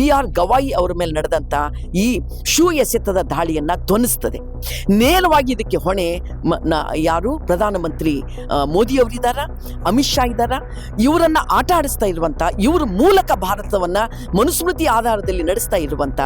B R Gavai ಅವರ ಮೇಲೆ ನಡೆದಂತ ಈ ಶೂ ಎಸೆತದ ದಾಳಿಯನ್ನ ಧ್ವನಿಸ್ತದೆ. ನೇರವಾಗಿ ಇದಕ್ಕೆ ಹೊಣೆ ಯಾರು? ಪ್ರಧಾನಮಂತ್ರಿ ಮೋದಿ ಅವರಿದ್ದಾರ ಅಮಿತ್ ಶಾ ಇದ್ದಾರ ಇವರನ್ನ ಆಟ ಆಡಿಸ್ತಾ ಇರುವಂಥ ಇವರ ಮೂಲಕ ಭಾರತವನ್ನ ಮನುಸ್ಮೃತಿ ಆಧಾರದಲ್ಲಿ ನಡೆಸ್ತಾ ಇರುವಂತ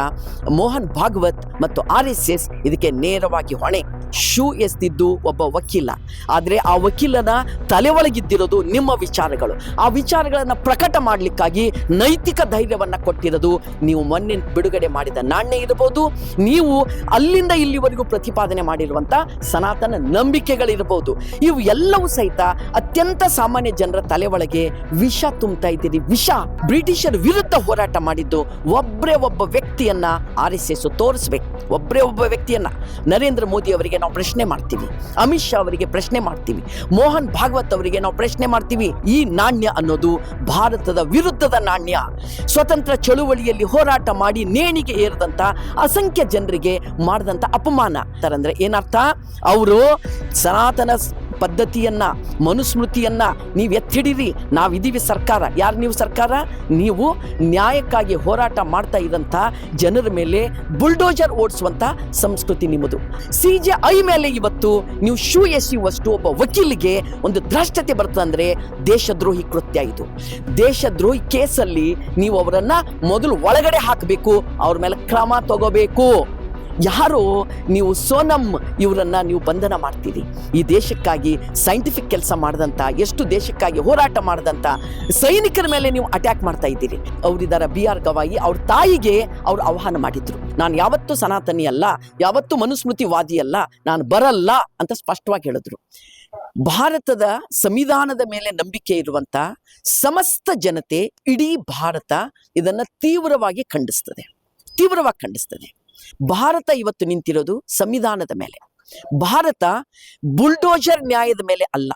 ಮೋಹನ್ ಭಾಗವತ್ ಮತ್ತು ಆರ್ ಎಸ್ ಎಸ್ ಇದಕ್ಕೆ ನೇರವಾಗಿ ಹೊಣೆ. ಶೂ ಎಸ್ದಿದ್ದು ಒಬ್ಬ ವಕೀಲ. ಆದರೆ ಆ ವಕೀಲನ ತಲೆ ಒಳಗಿದ್ದಿರೋದು ನಿಮ್ಮ ವಿಚಾರಗಳು. ಆ ವಿಚಾರಗಳನ್ನು ಪ್ರಕಟ ಮಾಡಲಿಕ್ಕಾಗಿ ನೈತಿಕ ಧೈರ್ಯವನ್ನು ಕೊಟ್ಟಿರೋದು ನೀವು ಮೊನ್ನೆ ಬಿಡುಗಡೆ ಮಾಡಿದ ನಾಣ್ಯ ಇರಬಹುದು ನೀವು ಅಲ್ಲಿಂದ ಇಲ್ಲಿವರೆಗೂ ಪ್ರತಿಪಾದನೆ ಮಾಡಿರುವಂತ ಸನಾತನ ನಂಬಿಕೆಗಳಿರಬಹುದು ಇವು ಎಲ್ಲವೂ ಸಹಿತ ಅತ್ಯಂತ ಸಾಮಾನ್ಯ ಜನರ ತಲೆ ಒಳಗೆ ವಿಷ ತುಂಬ್ತಾ ಇದ್ದೀರಿ. ವಿಷ ಬ್ರಿಟಿಷರ ವಿರುದ್ಧ ಹೋರಾಟ ಮಾಡಿದ್ದು ಒಬ್ಬರೇ ಒಬ್ಬ ವ್ಯಕ್ತಿಯನ್ನ ಆರ್ ಎಸ್ ಎಸ್ ತೋರಿಸ್ಬೇಕು. ಒಬ್ಬರೇ ಒಬ್ಬ ವ್ಯಕ್ತಿಯನ್ನ ನರೇಂದ್ರ ಮೋದಿ ಅವರಿಗೆ ನಾವು ಪ್ರಶ್ನೆ ಮಾಡ್ತೀವಿ, ಅಮಿತ್ ಶಾ ಅವರಿಗೆ ಪ್ರಶ್ನೆ ಮಾಡ್ತೀವಿ, ಮೋಹನ್ ಭಾಗವತ್ ಅವರಿಗೆ ನಾವು ಪ್ರಶ್ನೆ ಮಾಡ್ತೀವಿ. ಈ ನಾಣ್ಯ ಅನ್ನೋದು ಭಾರತದ ವಿರುದ್ಧದ ನಾಣ್ಯ. ಸ್ವತಂತ್ರ ಚಳುವಳಿಯಲ್ಲಿ ಹೋರಾಟ ಮಾಡಿ ನೇಣಿಗೆ ಏರಿದಂತ ಅಸಂಖ್ಯ ಜನರಿಗೆ ಮಾಡಿದಂತ ಅಪಮಾನ. ತರಂದ್ರೆ ಏನರ್ಥ? ಅವರು ಸನಾತನ ಪದ್ಧತಿಯನ್ನ, ಮನುಸ್ಮೃತಿಯನ್ನ ನೀವು ಎತ್ತಿಡಿರಿ. ನಾವಿದ್ದೀವಿ ಸರ್ಕಾರ. ಯಾರು ನೀವು ಸರ್ಕಾರ? ನೀವು ನ್ಯಾಯಕ್ಕಾಗಿ ಹೋರಾಟ ಮಾಡ್ತಾ ಇದ್ದಂಥ ಜನರ ಮೇಲೆ ಬುಲ್ಡೋಜರ್ ಓಡಿಸುವಂತ ಸಂಸ್ಕೃತಿ ನಿಮ್ಮದು. ಸಿ ಜೆ ಐ ಮೇಲೆ ಇವತ್ತು ನೀವು ಶೂ ಎಸೆಯುವಷ್ಟು ಒಬ್ಬ ವಕೀಲಿಗೆ ಒಂದು ದ್ರಷ್ಟತೆ ಬರ್ತದಂದ್ರೆ ದೇಶದ್ರೋಹಿ ಕೃತ್ಯ ಇದು. ದೇಶದ್ರೋಹಿ ಕೇಸಲ್ಲಿ ನೀವು ಅವರನ್ನ ಮೊದಲು ಒಳಗಡೆ ಹಾಕಬೇಕು, ಅವ್ರ ಮೇಲೆ ಕ್ರಮ ತಗೋಬೇಕು. ಯಾರು ನೀವು ಸೋನಮ್ ಇವರನ್ನ ನೀವು ಬಂಧನ ಮಾಡ್ತೀರಿ. ಈ ದೇಶಕ್ಕಾಗಿ ಸೈಂಟಿಫಿಕ್ ಕೆಲಸ ಮಾಡಿದಂಥ ಎಷ್ಟು ದೇಶಕ್ಕಾಗಿ ಹೋರಾಟ ಮಾಡಿದಂಥ ಸೈನಿಕರ ಮೇಲೆ ನೀವು ಅಟ್ಯಾಕ್ ಮಾಡ್ತಾ ಇದ್ದೀರಿ. ಅವರಿದ್ದಾರ ಬಿ ಆರ್ ಗವಾಯಿ, ಅವ್ರ ತಾಯಿಗೆ ಅವ್ರು ಆಹ್ವಾನ ಮಾಡಿದ್ರು. ನಾನು ಯಾವತ್ತೂ ಸನಾತನಿ ಅಲ್ಲ, ಯಾವತ್ತೂ ಮನುಸ್ಮೃತಿವಾದಿ ಅಲ್ಲ, ನಾನು ಬರಲ್ಲ ಅಂತ ಸ್ಪಷ್ಟವಾಗಿ ಹೇಳಿದ್ರು. ಭಾರತದ ಸಂವಿಧಾನದ ಮೇಲೆ ನಂಬಿಕೆ ಇರುವಂತ ಸಮಸ್ತ ಜನತೆ ಇಡೀ ಭಾರತ ಇದನ್ನ ತೀವ್ರವಾಗಿ ಖಂಡಿಸ್ತದೆ. ತೀವ್ರವಾಗಿ ಖಂಡಿಸ್ತದೆ. ಭಾರತ ಇವತ್ತು ನಿಂತಿರೋದು ಸಂವಿಧಾನದ ಮೇಲೆ. ಭಾರತ ಬುಲ್ಡೋಜರ್ ನ್ಯಾಯದ ಮೇಲೆ ಅಲ್ಲ.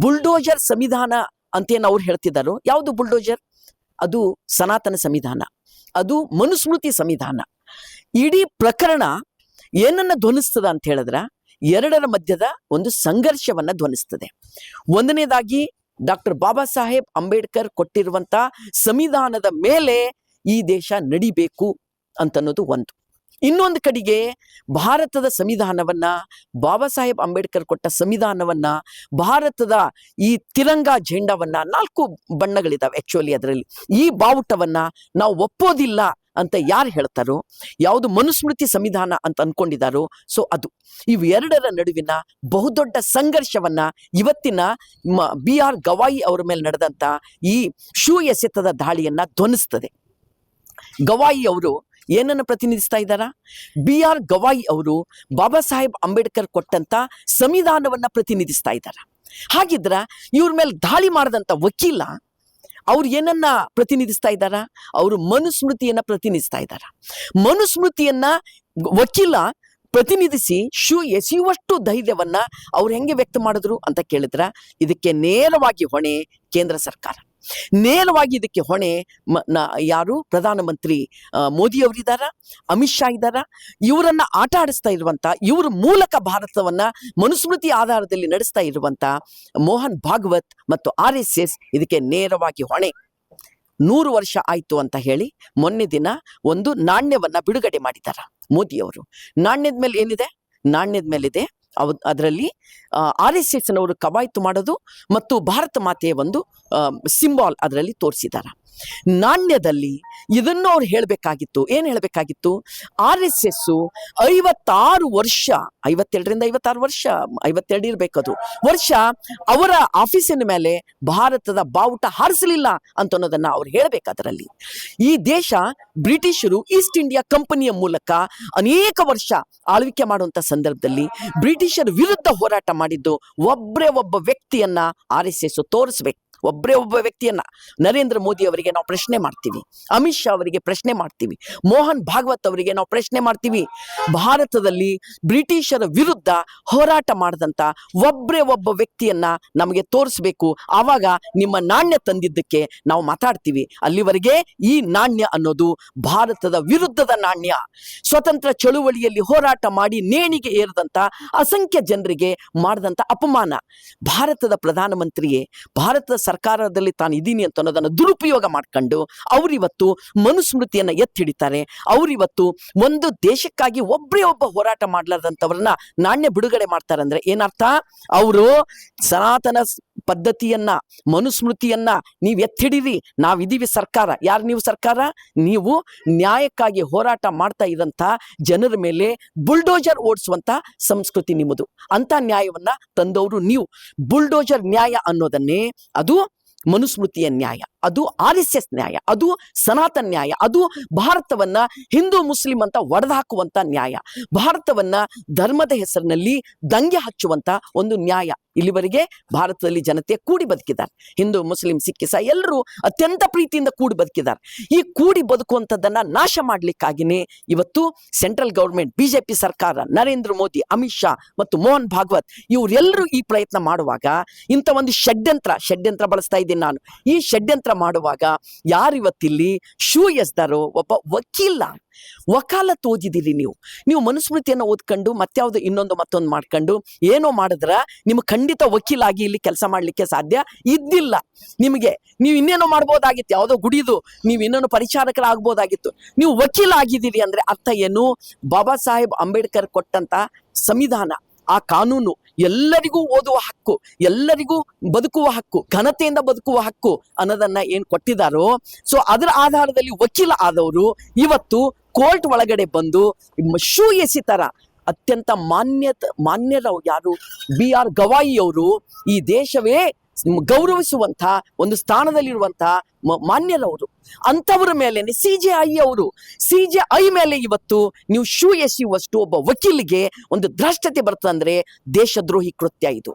ಬುಲ್ಡೋಜರ್ ಸಂವಿಧಾನ ಅಂತೇನು ಅವ್ರು ಹೇಳ್ತಿದ್ದಾರೋ? ಯಾವುದು ಬುಲ್ಡೋಜರ್? ಅದು ಸನಾತನ ಸಂವಿಧಾನ. ಅದು ಮನುಸ್ಮೃತಿ ಸಂವಿಧಾನ. ಇಡೀ ಪ್ರಕರಣ ಏನನ್ನ ಧ್ವನಿಸ್ತದ ಅಂತ ಹೇಳಿದ್ರ? ಎರಡರ ಮಧ್ಯದ ಒಂದು ಸಂಘರ್ಷವನ್ನ ಧ್ವನಿಸ್ತದೆ. ಒಂದನೇದಾಗಿ ಡಾಕ್ಟರ್ ಬಾಬಾ ಸಾಹೇಬ್ ಅಂಬೇಡ್ಕರ್ ಕೊಟ್ಟಿರುವಂತ ಸಂವಿಧಾನದ ಮೇಲೆ ಈ ದೇಶ ನಡಿಬೇಕು ಅಂತನ್ನೋದು ಒಂದು. ಇನ್ನೊಂದು ಕಡೆಗೆ ಭಾರತದ ಸಂವಿಧಾನವನ್ನ ಬಾಬಾ ಸಾಹೇಬ್ ಅಂಬೇಡ್ಕರ್ ಕೊಟ್ಟ ಸಂವಿಧಾನವನ್ನ ಭಾರತದ ಈ ತಿರಂಗ ಜೆಂಡಾವನ್ನ ನಾಲ್ಕು ಬಣ್ಣಗಳಿದಾವೆ ಆಕ್ಚುಲಿ ಅದರಲ್ಲಿ. ಈ ಬಾವುಟವನ್ನ ನಾವು ಒಪ್ಪೋದಿಲ್ಲ ಅಂತ ಯಾರು ಹೇಳ್ತಾರೋ, ಯಾವುದು ಮನುಸ್ಮೃತಿ ಸಂವಿಧಾನ ಅಂತ ಅನ್ಕೊಂಡಿದ್ದಾರೋ ಸೊ ಅದು. ಇವೆರಡರ ನಡುವಿನ ಬಹುದೊಡ್ಡ ಸಂಘರ್ಷವನ್ನ ಇವತ್ತಿನ ಬಿ ಆರ್ ಗವಾಯಿ ಅವರ ಮೇಲೆ ನಡೆದಂತ ಈ ಶೂ ಎಸೆತದ ದಾಳಿಯನ್ನ ಧ್ವನಿಸ್ತದೆ. ಗವಾಯಿ ಅವರು ಏನನ್ನು ಪ್ರತಿನಿಧಿಸ್ತಾ ಇದ್ದಾರಾ? ಬಿ ಆರ್ ಗವಾಯಿ ಅವರು ಬಾಬಾ ಸಾಹೇಬ್ ಅಂಬೇಡ್ಕರ್ ಕೊಟ್ಟಂತ ಸಂವಿಧಾನವನ್ನ ಪ್ರತಿನಿಧಿಸ್ತಾ ಇದ್ದಾರೆ? ಹಾಗಿದ್ರ ಇವ್ರ ಮೇಲೆ ದಾಳಿ ಮಾಡಿದಂತ ವಕೀಲ ಅವ್ರು ಏನನ್ನ ಪ್ರತಿನಿಧಿಸ್ತಾ ಇದ್ದಾರ? ಅವರು ಮನುಸ್ಮೃತಿಯನ್ನ ಪ್ರತಿನಿಧಿಸ್ತಾ ಇದ್ದಾರ? ಮನುಸ್ಮೃತಿಯನ್ನ ವಕೀಲ ಪ್ರತಿನಿಧಿಸಿ ಶೂ ಎಸೆಯುವಷ್ಟು ಧೈರ್ಯವನ್ನ ಅವ್ರು ಹೆಂಗೆ ವ್ಯಕ್ತ ಮಾಡಿದ್ರು ಅಂತ ಕೇಳಿದ್ರ? ಇದಕ್ಕೆ ನೇರವಾಗಿ ಹೊಣೆ ಕೇಂದ್ರ ಸರ್ಕಾರ. ನೇರವಾಗಿ ಇದಕ್ಕೆ ಹೊಣೆ ಯಾರು? ಪ್ರಧಾನಮಂತ್ರಿ ಮೋದಿಯವರಿದ್ದಾರ ಅಮಿತ್ ಶಾ ಇದ್ದಾರ ಇವರನ್ನ ಆಟ ಆಡಿಸ್ತಾ ಇರುವಂತ, ಇವ್ರ ಮೂಲಕ ಭಾರತವನ್ನ ಮನುಸ್ಮೃತಿ ಆಧಾರದಲ್ಲಿ ನಡೆಸ್ತಾ ಇರುವಂತ ಮೋಹನ್ ಭಾಗವತ್ ಮತ್ತು ಆರ್ ಎಸ್ ಎಸ್ ಇದಕ್ಕೆ ನೇರವಾಗಿ ಹೊಣೆ. ನೂರು ವರ್ಷ ಆಯ್ತು ಅಂತ ಹೇಳಿ ಮೊನ್ನೆ ದಿನ ಒಂದು ನಾಣ್ಯವನ್ನ ಬಿಡುಗಡೆ ಮಾಡಿದ್ದಾರೆ ಮೋದಿ ಅವರು ನಾಣ್ಯದ ಮೇಲೆ ಏನಿದೆ? ನಾಣ್ಯದ ಮೇಲಿದೆ ಅದರಲ್ಲಿ ಆರ್ ಎಸ್ ಎಸ್ ಅವರು ಕವಾಯತು ಮಾಡೋದು ಮತ್ತು ಭಾರತ ಮಾತೆಯ ಒಂದು ಸಿಂಬಾಲ್ ಅದರಲ್ಲಿ ತೋರಿಸಿದ್ದಾರೆ ನಾಣ್ಯದಲ್ಲಿ ಇದನ್ನು ಅವ್ರು ಹೇಳಬೇಕಾಗಿತ್ತು. ಏನು ಹೇಳಬೇಕಾಗಿತ್ತು? ಆರ್ ಎಸ್ ಎಸ್ ಐವತ್ತಾರು ವರ್ಷ, ಐವತ್ತೆರಡರಿಂದ ಐವತ್ತಾರು ವರ್ಷ, ಐವತ್ತೆರಡು ಇರಬೇಕದು ವರ್ಷ ಅವರ ಆಫೀಸಿನ ಮೇಲೆ ಭಾರತದ ಬಾವುಟ ಹಾರಿಸಲಿಲ್ಲ ಅಂತ ಅನ್ನೋದನ್ನ ಅವ್ರು ಹೇಳ್ಬೇಕು ಅದರಲ್ಲಿ. ಈ ದೇಶ ಬ್ರಿಟಿಷರು ಈಸ್ಟ್ ಇಂಡಿಯಾ ಕಂಪನಿಯ ಮೂಲಕ ಅನೇಕ ವರ್ಷ ಆಳ್ವಿಕೆ ಮಾಡುವಂತ ಸಂದರ್ಭದಲ್ಲಿ ಬ್ರಿಟಿಷರ ವಿರುದ್ಧ ಹೋರಾಟ ಮಾಡಿದ್ದು ಒಬ್ಬರೇ ಒಬ್ಬ ವ್ಯಕ್ತಿಯನ್ನ ಆರ್ ಎಸ್ ಎಸ್ ತೋರಿಸ್ಬೇಕು. ಒಬ್ಬರೇ ಒಬ್ಬ ವ್ಯಕ್ತಿಯನ್ನ ನರೇಂದ್ರ ಮೋದಿ ಅವರಿಗೆ ನಾವು ಪ್ರಶ್ನೆ ಮಾಡ್ತೀವಿ, ಅಮಿತ್ ಶಾ ಅವರಿಗೆ ಪ್ರಶ್ನೆ ಮಾಡ್ತೀವಿ, ಮೋಹನ್ ಭಾಗವತ್ ಅವರಿಗೆ ನಾವು ಪ್ರಶ್ನೆ ಮಾಡ್ತೀವಿ. ಭಾರತದಲ್ಲಿ ಬ್ರಿಟಿಷರ ವಿರುದ್ಧ ಹೋರಾಟ ಮಾಡಿದಂಥ ಒಬ್ಬರೇ ಒಬ್ಬ ವ್ಯಕ್ತಿಯನ್ನ ನಮಗೆ ತೋರಿಸ್ಬೇಕು. ಆವಾಗ ನಿಮ್ಮ ನಾಣ್ಯ ತಂದಿದ್ದಕ್ಕೆ ನಾವು ಮಾತಾಡ್ತೀವಿ. ಅಲ್ಲಿವರೆಗೆ ಈ ನಾಣ್ಯ ಅನ್ನೋದು ಭಾರತದ ವಿರುದ್ಧದ ನಾಣ್ಯ. ಸ್ವತಂತ್ರ ಚಳುವಳಿಯಲ್ಲಿ ಹೋರಾಟ ಮಾಡಿ ನೇಣಿಗೆ ಏರಿದಂತ ಅಸಂಖ್ಯ ಜನರಿಗೆ ಮಾಡಿದಂಥ ಅಪಮಾನ. ಭಾರತದ ಪ್ರಧಾನಮಂತ್ರಿಯೇ, ಭಾರತದ ಸರ್ಕಾರದಲ್ಲಿ ತಾನು ಇದ್ದೀನಿ ಅಂತ ಅನ್ನೋದನ್ನು ದುರುಪಯೋಗ ಮಾಡ್ಕೊಂಡು ಅವರಿವತ್ತು ಮನುಸ್ಮೃತಿಯನ್ನು ಎತ್ತಿ ಹಿಡಿತಾರೆ ಅವರಿವತ್ತು ಒಂದು ದೇಶಕ್ಕಾಗಿ ಒಬ್ಬರೇ ಒಬ್ಬ ಹೋರಾಟ ಮಾಡಲಾರ್ದಂಥವ್ರನ್ನ ನಾಣ್ಯ ಬಿಡುಗಡೆ ಮಾಡ್ತಾರೆ ಅಂದ್ರೆ ಏನರ್ಥ? ಅವರು ಸನಾತನ ಪದ್ಧತಿಯನ್ನ, ಮನುಸ್ಮೃತಿಯನ್ನ ನೀವು ಎತ್ತಿಡಿರಿ, ನಾವಿದೀವಿ ಸರ್ಕಾರ. ಯಾರು ನೀವು ಸರ್ಕಾರ? ನೀವು ನ್ಯಾಯಕ್ಕಾಗಿ ಹೋರಾಟ ಮಾಡ್ತಾ ಇದ್ದಂಥ ಜನರ ಮೇಲೆ ಬುಲ್ಡೋಜರ್ ಓಡಿಸುವಂತ ಸಂಸ್ಕೃತಿ ನಿಮ್ಮದು. ಅಂತ ನ್ಯಾಯವನ್ನ ತಂದವರು ನೀವು. ಬುಲ್ಡೋಜರ್ ನ್ಯಾಯ ಅನ್ನೋದನ್ನೇ ಅದು ಮನುಸ್ಮೃತಿಯ ನ್ಯಾಯ. ಅದು ಆರ್ ಎಸ್ ಎಸ್ ನ್ಯಾಯ, ಅದು ಸನಾತನ ನ್ಯಾಯ, ಅದು ಭಾರತವನ್ನ ಹಿಂದೂ ಮುಸ್ಲಿಂ ಅಂತ ಒಡೆದಾಕುವಂತ ನ್ಯಾಯ, ಭಾರತವನ್ನ ಧರ್ಮದ ಹೆಸರಿನಲ್ಲಿ ದಂಗೆ ಹಚ್ಚುವಂತ ಒಂದು ನ್ಯಾಯ ಇಲ್ಲಿವರೆಗೆ ಭಾರತದಲ್ಲಿ ಜನತೆ ಕೂಡಿ ಬದುಕಿದ್ದಾರೆ. ಹಿಂದೂ, ಮುಸ್ಲಿಂ, ಸಿಖ್ ಎಲ್ಲರೂ ಅತ್ಯಂತ ಪ್ರೀತಿಯಿಂದ ಕೂಡಿ ಬದುಕಿದ್ದಾರೆ. ಈ ಕೂಡಿ ಬದುಕುವಂಥದ್ದನ್ನ ನಾಶ ಮಾಡಲಿಕ್ಕಾಗಿನೇ ಇವತ್ತು ಸೆಂಟ್ರಲ್ ಗೌರ್ಮೆಂಟ್, ಬಿಜೆಪಿ ಸರ್ಕಾರ, ನರೇಂದ್ರ ಮೋದಿ, ಅಮಿತ್ ಶಾ ಮತ್ತು ಮೋಹನ್ ಭಾಗವತ್ ಇವರೆಲ್ಲರೂ ಈ ಪ್ರಯತ್ನ ಮಾಡುವಾಗ ಇಂಥ ಒಂದು ಷಡ್ಯಂತ್ರ ಷಡ್ಯಂತ್ರ ಬಳಸ್ತಾ ಇದ್ದೀನಿ ನಾನು. ಈ ಷಡ್ಯಂತ್ರ ಮಾಡುವಾಗ ಯಾರು ಇವತ್ತಿಲ್ಲಿ ಶೂ ಎಸ್ದಾರೋ ಒಬ್ಬ ವಕೀಲ. ವಕಾಲತ್ ಓದಿದಿರಿ ನೀವು. ನೀವು ಮನುಸ್ಮೃತಿಯನ್ನು ಓದ್ಕೊಂಡು, ಮತ್ಯಾವ್ದು ಇನ್ನೊಂದು ಮತ್ತೊಂದು ಮಾಡ್ಕೊಂಡು, ಏನೋ ಮಾಡಿದ್ರ ನಿಮ್ಗೆ ಖಂಡಿತ ವಕೀಲಾಗಿ ಇಲ್ಲಿ ಕೆಲಸ ಮಾಡ್ಲಿಕ್ಕೆ ಸಾಧ್ಯ ಇದ್ದಿಲ್ಲ. ನಿಮಗೆ ನೀವು ಇನ್ನೇನೋ ಮಾಡ್ಬೋದಾಗಿತ್ತು, ಯಾವುದೋ ಗುಡಿದು, ನೀವು ಇನ್ನೇನು ಪರಿಚಾರಕರಾಗ್ಬೋದಾಗಿತ್ತು. ನೀವು ವಕೀಲ ಆಗಿದ್ದೀರಿ ಅಂದ್ರೆ ಅರ್ಥ ಏನು? ಬಾಬಾ ಸಾಹೇಬ್ ಅಂಬೇಡ್ಕರ್ ಕೊಟ್ಟಂತ ಸಂವಿಧಾನ. ಆ ಕಾನೂನು ಎಲ್ಲರಿಗೂ ಓದುವ ಹಕ್ಕು, ಎಲ್ಲರಿಗೂ ಬದುಕುವ ಹಕ್ಕು, ಘನತೆಯಿಂದ ಬದುಕುವ ಹಕ್ಕು ಅನ್ನೋದನ್ನ ಏನ್ ಕೊಟ್ಟಿದ್ದಾರೋ ಸೊ ಅದರ ಆಧಾರದಲ್ಲಿ ವಕೀಲ ಆದವರು ಇವತ್ತು ಕೋರ್ಟ್ ಒಳಗಡೆ ಬಂದು ಶೂ ಎಸಿ ಎಸಿತರ ಅತ್ಯಂತ ಮಾನ್ಯ ಮಾನ್ಯರ ಯಾರು? ಬಿ ಆರ್ ಗವಾಯಿ ಅವರು ಈ ದೇಶವೇ ಗೌರವಿಸುವಂತ ಒಂದು ಸ್ಥಾನದಲ್ಲಿರುವಂತಹ ಮಾನ್ಯರವರು. ಅಂತವರ ಮೇಲೆ ಸಿ ಜೆ ಐ ಅವರು, ಸಿ ಜೆ ಐ ಮೇಲೆ ಇವತ್ತು ನೀವು ಶೂ ಎಸೆಯುವಷ್ಟು ಒಬ್ಬ ವಕೀಲಿಗೆ ಒಂದು ದ್ರಷ್ಟತೆ ಬರ್ತದೆ ಅಂದ್ರೆ ದೇಶದ್ರೋಹಿ ಕೃತ್ಯ ಇದು.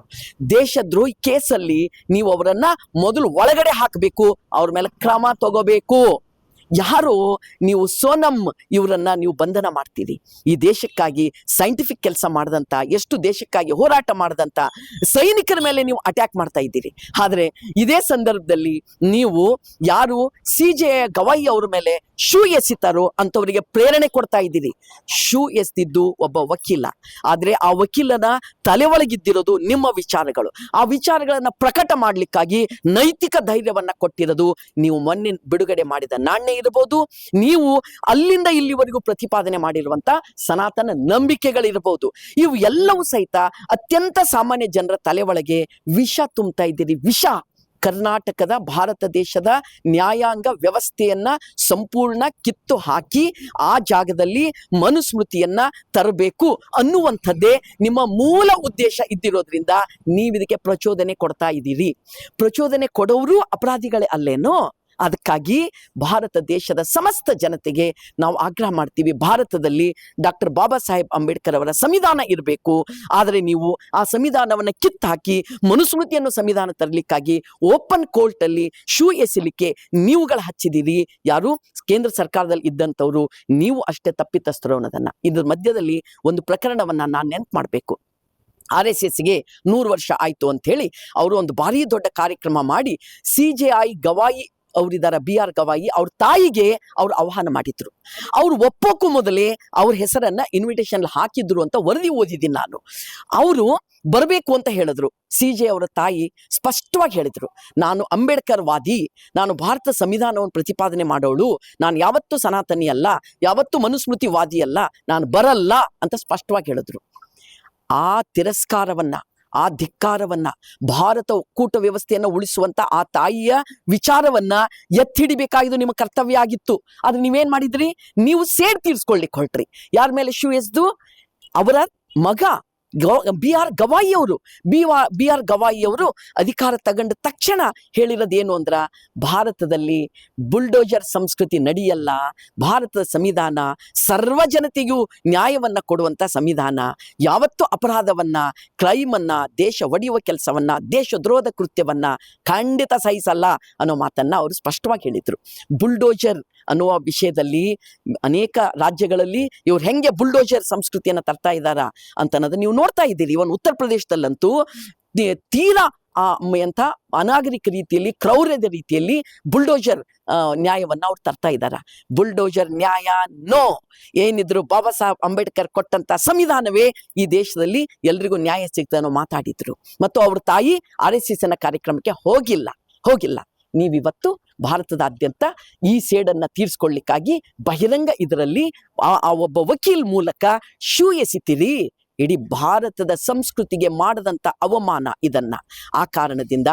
ದೇಶದ್ರೋಹಿ ಕೇಸಲ್ಲಿ ನೀವು ಅವರನ್ನ ಮೊದಲು ಒಳಗಡೆ ಹಾಕಬೇಕು, ಅವ್ರ ಮೇಲೆ ಕ್ರಮ ತಗೋಬೇಕು. ಯಾರು ನೀವು ಸೋನಂ ಇವರನ್ನ ನೀವು ಬಂಧನ ಮಾಡ್ತೀರಿ. ಈ ದೇಶಕ್ಕಾಗಿ ಸೈಂಟಿಫಿಕ್ ಕೆಲಸ ಮಾಡಿದಂತ, ಎಷ್ಟು ದೇಶಕ್ಕಾಗಿ ಹೋರಾಟ ಮಾಡಿದಂತ ಸೈನಿಕರ ಮೇಲೆ ನೀವು ಅಟ್ಯಾಕ್ ಮಾಡ್ತಾ ಇದ್ದೀರಿ. ಆದ್ರೆ ಇದೇ ಸಂದರ್ಭದಲ್ಲಿ ನೀವು ಯಾರು ಸಿ ಜೆ ಗವಾಯಿ ಅವ್ರ ಮೇಲೆ ಶೂ ಎಸಿತಾರೋ ಅಂತವರಿಗೆ ಪ್ರೇರಣೆ ಕೊಡ್ತಾ ಇದ್ದೀರಿ. ಶೂ ಎಸ್ತಿದ್ದು ಒಬ್ಬ ವಕೀಲ. ಆದ್ರೆ ಆ ವಕೀಲನ ತಲೆ ಒಳಗಿದ್ದಿರೋದು ನಿಮ್ಮ ವಿಚಾರಗಳು. ಆ ವಿಚಾರಗಳನ್ನ ಪ್ರಕಟ ಮಾಡ್ಲಿಕ್ಕಾಗಿ ನೈತಿಕ ಧೈರ್ಯವನ್ನ ಕೊಟ್ಟಿರೋದು ನೀವು ಮೊನ್ನೆ ಬಿಡುಗಡೆ ಮಾಡಿದ ನಾಣ್ಯ ಇರಬಹುದು. ನೀವು ಅಲ್ಲಿಂದ ಇಲ್ಲಿವರೆಗೂ ಪ್ರತಿಪಾದನೆ ಮಾಡಿರುವಂತ ಸನಾತನ ನಂಬಿಕೆಗಳಿರಬಹುದು. ಇವು ಎಲ್ಲವೂ ಸಹಿತ ಅತ್ಯಂತ ಸಾಮಾನ್ಯ ಜನರ ತಲೆ ಒಳಗೆ ವಿಷ ತುಂಬ್ತಾ ಇದ್ದೀರಿ. ವಿಷ ಕರ್ನಾಟಕದ, ಭಾರತ ದೇಶದ ನ್ಯಾಯಾಂಗ ವ್ಯವಸ್ಥೆಯನ್ನ ಸಂಪೂರ್ಣ ಕಿತ್ತು ಹಾಕಿ ಆ ಜಾಗದಲ್ಲಿ ಮನುಸ್ಮೃತಿಯನ್ನ ತರಬೇಕು ಅನ್ನುವಂಥದ್ದೇ ನಿಮ್ಮ ಮೂಲ ಉದ್ದೇಶ ಇದ್ದಿರೋದ್ರಿಂದ ನೀವು ಇದಕ್ಕೆ ಪ್ರಚೋದನೆ ಕೊಡ್ತಾ ಇದ್ದೀರಿ. ಪ್ರಚೋದನೆ ಕೊಡೋರು ಅಪರಾಧಿಗಳೇ ಅಲ್ಲೇನೋ? ಅದಕ್ಕಾಗಿ ಭಾರತ ದೇಶದ ಸಮಸ್ತ ಜನತೆಗೆ ನಾವು ಆಗ್ರಹ ಮಾಡ್ತೀವಿ. ಭಾರತದಲ್ಲಿ ಡಾಕ್ಟರ್ ಬಾಬಾ ಸಾಹೇಬ್ ಅಂಬೇಡ್ಕರ್ ಅವರ ಸಂವಿಧಾನ ಇರಬೇಕು. ಆದರೆ ನೀವು ಆ ಸಂವಿಧಾನವನ್ನು ಕಿತ್ತು ಹಾಕಿ ಮನುಸ್ಮೃತಿಯನ್ನು ಸಂವಿಧಾನ ತರಲಿಕ್ಕಾಗಿ ಓಪನ್ ಕೋರ್ಟಲ್ಲಿ ಶೂ ಎಸಲಿಕ್ಕೆ ನೀವುಗಳ ಹಚ್ಚಿದ್ದೀರಿ. ಯಾರು? ಕೇಂದ್ರ ಸರ್ಕಾರದಲ್ಲಿ ಇದ್ದಂಥವರು. ನೀವು ಅಷ್ಟೇ ತಪ್ಪಿತಸ್ಥರು ಅನ್ನೋದನ್ನು. ಇದ್ರ ಮಧ್ಯದಲ್ಲಿ ಒಂದು ಪ್ರಕರಣವನ್ನ ನಾನು ನೆನ್ಪು ಮಾಡಬೇಕು. ಆರ್ ಎಸ್ ಎಸ್ಗೆ ನೂರು ವರ್ಷ ಆಯ್ತು ಅಂತ ಹೇಳಿ ಅವರು ಒಂದು ಭಾರಿ ದೊಡ್ಡ ಕಾರ್ಯಕ್ರಮ ಮಾಡಿ, ಸಿ ಜೆ ಐ ಗವಾಯಿ ಅವರಿದ್ದಾರ ಬಿ ಆರ್ ಗವಾಯಿ ಅವ್ರ ತಾಯಿಗೆ ಅವ್ರು ಆಹ್ವಾನ ಮಾಡಿದ್ರು. ಅವ್ರು ಒಪ್ಪೋಕ್ಕೂ ಮೊದಲೇ ಅವ್ರ ಹೆಸರನ್ನ ಇನ್ವಿಟೇಷನ್ ಹಾಕಿದ್ರು ಅಂತ ವರದಿ ಓದಿದ್ದೀನಿ ನಾನು. ಅವರು ಬರಬೇಕು ಅಂತ ಹೇಳಿದ್ರು. ಸಿ ಜೆ ಅವರ ತಾಯಿ ಸ್ಪಷ್ಟವಾಗಿ ಹೇಳಿದ್ರು. ನಾನು ಅಂಬೇಡ್ಕರ್ ವಾದಿ ನಾನು ಭಾರತ ಸಂವಿಧಾನವನ್ನು ಪ್ರತಿಪಾದನೆ ಮಾಡೋಳು, ನಾನು ಯಾವತ್ತೂ ಸನಾತನಿ ಅಲ್ಲ, ಯಾವತ್ತೂ ಮನುಸ್ಮೃತಿ ವಾದಿ ಅಲ್ಲ, ನಾನು ಬರಲ್ಲ ಅಂತ ಸ್ಪಷ್ಟವಾಗಿ ಹೇಳಿದ್ರು. ಆ ತಿರಸ್ಕಾರವನ್ನ ಆ ಧಿಕ್ಕಾರವನ್ನ, ಭಾರತ ಒಕ್ಕೂಟ ವ್ಯವಸ್ಥೆಯನ್ನ ಉಳಿಸುವಂತ ಆ ತಾಯಿಯ ವಿಚಾರವನ್ನ ಎತ್ತಿಡಿಬೇಕಾಗಿದ್ದು ನಿಮ್ಮ ಕರ್ತವ್ಯ ಆಗಿತ್ತು. ಆದ್ರೆ ನೀವೇನ್ ಮಾಡಿದ್ರಿ? ನೀವು ಸೇಡ್ ತೀರ್ಸ್ಕೊಳ್ಲಿಕ್ಕೆ ಹೊರಟ್ರಿ. ಯಾರ ಮೇಲೆ ಶಿವ ಎಸ್ದು? ಅವರ ಮಗ. ಬಿ ಆರ್ ಗವಾಯಿ ಅವರು ಬಿ ಬಿ ಆರ್ ಗವಾಯಿ ಅವರು ಅಧಿಕಾರ ತಗೊಂಡ ತಕ್ಷಣ ಹೇಳಿರೋದೇನು ಅಂದ್ರ, ಭಾರತದಲ್ಲಿ ಬುಲ್ಡೋಜರ್ ಸಂಸ್ಕೃತಿ ನಡೆಯಲ್ಲ, ಭಾರತದ ಸಂವಿಧಾನ ಸರ್ವ ಜನತೆಗೂ ನ್ಯಾಯವನ್ನ ಕೊಡುವಂತ ಸಂವಿಧಾನ, ಯಾವತ್ತೂ ಅಪರಾಧವನ್ನ ಕ್ರೈಮ್ ಅನ್ನ ದೇಶ ಒಡೆಯುವ ಕೆಲಸವನ್ನ ದೇಶದ್ರೋಹದ ಕೃತ್ಯವನ್ನ ಖಂಡಿತ ಸಹಿಸಲ್ಲ ಅನ್ನೋ ಮಾತನ್ನ ಅವರು ಸ್ಪಷ್ಟವಾಗಿ ಹೇಳಿದ್ರು. ಬುಲ್ಡೋಜರ್ ಅನ್ನುವ ವಿಷಯದಲ್ಲಿ ಅನೇಕ ರಾಜ್ಯಗಳಲ್ಲಿ ಇವ್ರು ಹೆಂಗೆ ಬುಲ್ಡೋಜರ್ ಸಂಸ್ಕೃತಿಯನ್ನ ತರ್ತಾ ಇದ್ದಾರಾ ಅಂತ ನೀವು ನೋಡ್ತಾ ಇದ್ದೀರಿ. ಇವನ್ ಉತ್ತರ ಪ್ರದೇಶದಲ್ಲಂತೂ ತೀರಾ, ಆ ಎಂಥ ಅನಾಗರಿಕ ರೀತಿಯಲ್ಲಿ, ಕ್ರೌರ್ಯದ ರೀತಿಯಲ್ಲಿ ಬುಲ್ಡೋಜರ್ ನ್ಯಾಯವನ್ನು ಅವ್ರು ತರ್ತಾ ಇದ್ದಾರ. ಬುಲ್ಡೋಜರ್ ನ್ಯಾಯ, ನೋ! ಏನಿದ್ರು ಬಾಬಾ ಸಾಹೇಬ್ ಅಂಬೇಡ್ಕರ್ ಕೊಟ್ಟಂತ ಸಂವಿಧಾನವೇ ಈ ದೇಶದಲ್ಲಿ ಎಲ್ರಿಗೂ ನ್ಯಾಯ ಸಿಗ್ತದೆ ಅನ್ನೋ ಮಾತಾಡಿದ್ರು. ಮತ್ತು ಅವ್ರ ತಾಯಿ ಆರ್ ಎಸ್ ಎಸ್ ಕಾರ್ಯಕ್ರಮಕ್ಕೆ ಹೋಗಿಲ್ಲ. ಹೋಗಿಲ್ಲ. ನೀವಿವತ್ತು ಭಾರತದಾದ್ಯಂತ ಈ ಸೇಡನ್ನ ತೀರಿಸ್ಕೊಳ್ಳಿಕ್ಕಾಗಿ ಬಹಿರಂಗ ಇದರಲ್ಲಿ ಆ ಒಬ್ಬ ವಕೀಲ್ ಮೂಲಕ ಶೂ ಎಸಿತಿರಿ. ಇಡೀ ಭಾರತದ ಸಂಸ್ಕೃತಿಗೆ ಮಾಡದಂತ ಅವಮಾನ ಇದನ್ನ. ಆ ಕಾರಣದಿಂದ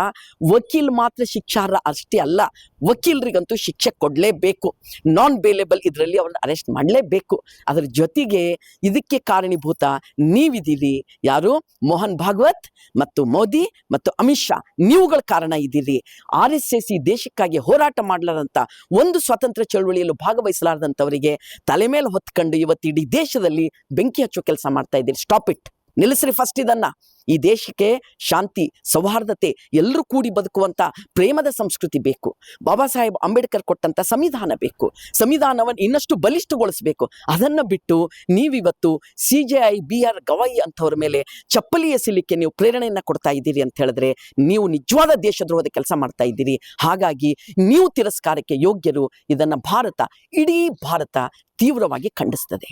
ವಕೀಲ್ ಮಾತ್ರ ಶಿಕ್ಷಾರ್ಹ ಅಷ್ಟೇ ಅಲ್ಲ ವಕೀಲರಿಗಂತೂ ಶಿಕ್ಷೆ ಕೊಡಲೇಬೇಕು. ನಾನ್ ಬೇಲೇಬಲ್ ಇದರಲ್ಲಿ ಅವ್ರನ್ನ ಅರೆಸ್ಟ್ ಮಾಡಲೇಬೇಕು. ಅದರ ಜೊತೆಗೆ ಇದಕ್ಕೆ ಕಾರಣೀಭೂತ ನೀವಿದ್ದೀರಿ. ಯಾರು? ಮೋಹನ್ ಭಾಗವತ್ ಮತ್ತು ಮೋದಿ ಮತ್ತು ಅಮಿತ್ ಶಾ. ನೀವುಗಳ ಕಾರಣ ಇದ್ದೀರಿ. ಆರ್ ಎಸ್ ಎಸ್ ದೇಶಕ್ಕಾಗಿ ಹೋರಾಟ ಮಾಡಲಾರಂತ ಒಂದು ಸ್ವಾತಂತ್ರ್ಯ ಚಳವಳಿಯಲ್ಲಿ ಭಾಗವಹಿಸಲಾರದಂಥವರಿಗೆ ತಲೆ ಮೇಲೆ ಹೊತ್ಕೊಂಡು ಇವತ್ತು ಇಡೀ ದೇಶದಲ್ಲಿ ಬೆಂಕಿ ಹಚ್ಚೋ ಕೆಲಸ ಮಾಡ್ತಾ ಇದ್ದೀರಿ. ಸ್ಟಾಪ್ ಇಟ್ ನಿಲ್ಲಿಸ್ರಿ ಫಸ್ಟ್ ಇದನ್ನ. ಈ ದೇಶಕ್ಕೆ ಶಾಂತಿ, ಸೌಹಾರ್ದತೆ, ಎಲ್ಲರೂ ಕೂಡಿ ಬದುಕುವಂತ ಪ್ರೇಮದ ಸಂಸ್ಕೃತಿ ಬೇಕು. ಬಾಬಾ ಸಾಹೇಬ್ ಅಂಬೇಡ್ಕರ್ ಕೊಟ್ಟಂತ ಸಂವಿಧಾನ ಬೇಕು. ಸಂವಿಧಾನವನ್ನು ಇನ್ನಷ್ಟು ಬಲಿಷ್ಠಗೊಳಿಸಬೇಕು. ಅದನ್ನ ಬಿಟ್ಟು ನೀವಿವತ್ತು C J I, B R, Gavai ಅಂಥವ್ರ ಮೇಲೆ ಚಪ್ಪಲಿ ಎಸಿಲಿಕ್ಕೆ ನೀವು ಪ್ರೇರಣೆಯನ್ನ ಕೊಡ್ತಾ ಇದ್ದೀರಿ ಅಂತ ಹೇಳಿದ್ರೆ ನೀವು ನಿಜವಾದ ದೇಶದ್ರೋಹದ ಕೆಲಸ ಮಾಡ್ತಾ ಇದ್ದೀರಿ. ಹಾಗಾಗಿ ನೀವು ತಿರಸ್ಕಾರಕ್ಕೆ ಯೋಗ್ಯರು ಇದನ್ನ ಭಾರತ, ಇಡೀ ಭಾರತ ತೀವ್ರವಾಗಿ ಖಂಡಿಸ್ತದೆ.